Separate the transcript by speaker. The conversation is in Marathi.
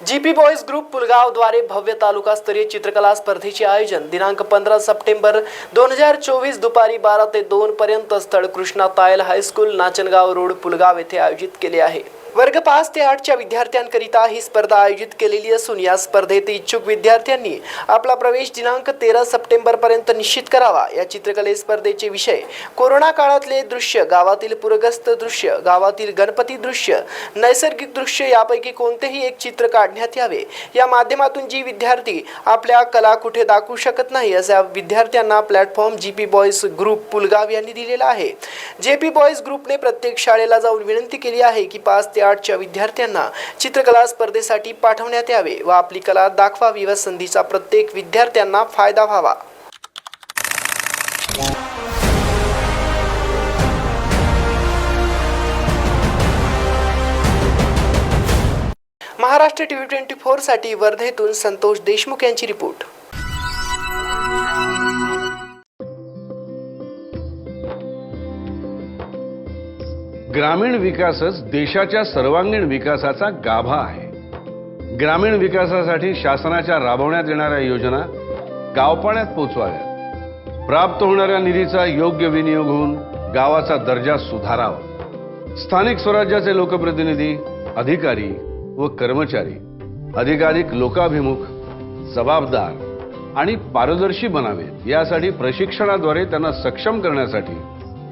Speaker 1: जीपी बॉयज ग्रुप पुलगावद्वारे भव्य तालुकास्तरीय चित्रकला स्पर्धेचे आयोजन दिनांक पंधरा सप्टेंबर दोन हजार चोवीस दुपारी बारा ते दोन पर्यंत स्थळ Krishna Tayal high school Nachangaon road Pulgaon येथे आयोजित केले आहे. वर्ग पाच ते आठच्या विद्यार्थ्यांकरिता ही स्पर्धा आयोजित केलेली असून या स्पर्धेत इच्छुक विद्यार्थ्यांनी आपला प्रवेश दिनांक तेरा सप्टेंबर पर्यंत निश्चित करावा. या चित्रकले स्पर्धेचे विषय कोरोना काळातले दृश्य गावातील पूरग्रस्त दृश्य गावातील गणपती दृश्य नैसर्गिक दृश्य यापैकी कोणतेही एक चित्र काढण्यात यावे. या माध्यमातून जी विद्यार्थी आपल्या कला कुठे दाखवू शकत नाही अशा विद्यार्थ्यांना platform G P boys group Pulgaon यांनी दिलेला आहे. जे पी बॉयज ग्रुपने प्रत्येक शाळेला जाऊन विनंती केली आहे की पाच ते आठच्या विद्यार्थ्यांना चित्रकला स्पर्धेसाठी पाठवण्यात यावे व आपली कला दाखवावी व संधीचा प्रत्येक विद्यार्थ्यांना फायदा व्हावा. महाराष्ट्र टीव्ही ट्वेंटी फोरसाठी वर्धेतून संतोष देशमुख यांची रिपोर्ट.
Speaker 2: ग्रामीण विकासच देशाच्या सर्वांगीण विकासाचा गाभा आहे. ग्रामीण विकासासाठी शासनाच्या राबवण्यात येणाऱ्या योजना गावपाण्यात पोचवाव्यात. प्राप्त होणाऱ्या निधीचा योग्य विनियोग होऊन गावाचा दर्जा सुधारावा. स्थानिक स्वराज्याचे लोकप्रतिनिधी अधिकारी व कर्मचारी अधिकाधिक लोकाभिमुख जबाबदार आणि पारदर्शी बनावेत. यासाठी प्रशिक्षणाद्वारे त्यांना सक्षम करण्यासाठी